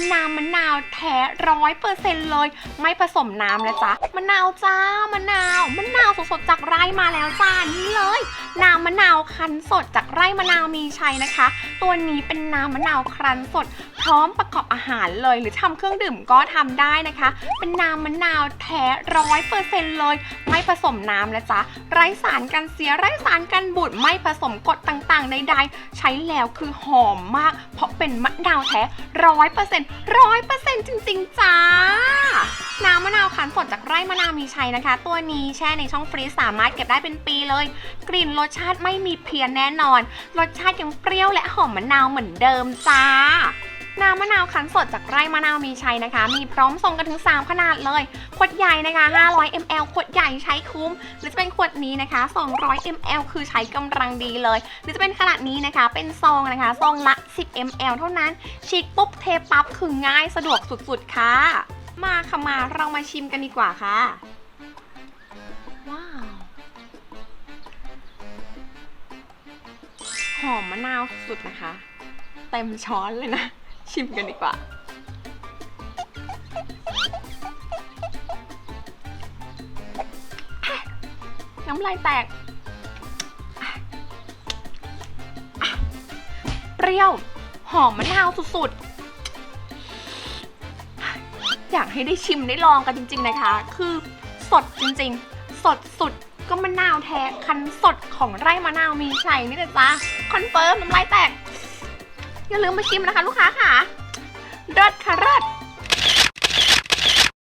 เป็นน้ำมะนาวแท้ร้อยเปอร์เซ็นต์เลย ไม่ผสมน้ำนะจ๊ะมะนาวจ้ามะนาวมะนาวสดๆจากไร่มาแล้วจ้านี่เลย น้ำมะนาวคั้นสดจากไร่มะนาวมีชัยนะคะ ตัวนี้เป็นน้ำมะนาวครันสด พร้อมประกอบอาหารเลย หรือทำเครื่องดื่มก็ทำได้นะคะ เป็นน้ำมะนาวแท้ร้อยเปอร์เซ็นต์เลย ไม่ผสมน้ำนะจ๊ะไร้สารกันเสียไร้สารกันบูดไม่ผสมกรดต่างๆใดๆใช้แล้วคือหอมมาก เพราะเป็นมะนาวแท้ร้อยเปอร์เซ็นต์ร้อยเปอร์เซ็นต์จริง ๆ จ้าน้ำมะนาวคั้นสดจากไร่มะนาวมีชัยนะคะ ตัวนี้แช่ในช่องฟรีซสามารถเก็บได้เป็นปีเลย กลิ่นรสชาติไม่มีเพี้ยนแน่นอน รสชาติยังเปรี้ยวและหอมมะนาวเหมือนเดิมจ้า น้ำมะนาวคั้นสดจากไร่มะนาวมีชัยนะคะ มีพร้อมส่งกันถึง 3 ขนาดเลย ขวดใหญ่นะคะ 500 ml ขวดใหญ่ใช้คุ้ม หรือจะเป็นขวดนี้นะคะ 200 ml คือใช้กำลังดีเลย หรือจะเป็นขนาดนี้นะคะ เป็นซองนะคะซองละ 10 ml เท่านั้นฉีกปุ๊บเทปั๊บคือง่ายสะดวกสุดๆค่ะ มาค่ะมาเรามาชิมกันดีกว่าค่ะ หอมมะนาวสุดนะคะ เต็มช้อนเลยนะ ชิมกันดีกว่า น้ำลายแตก เปรี้ยว หอมมะนาวสุดๆ อยากให้ได้ชิมได้ลองกันจริง ๆ นะคะ คือสดจริง ๆ สดสุด ก็มะนาวแท้คันสดของไร่มะนาวมีชัยนี่แหละจ้าคอนเฟิร์มน้ำลายแตก อย่าลืมมาชิมนะคะลูกค้าค่ะรสค่ะรส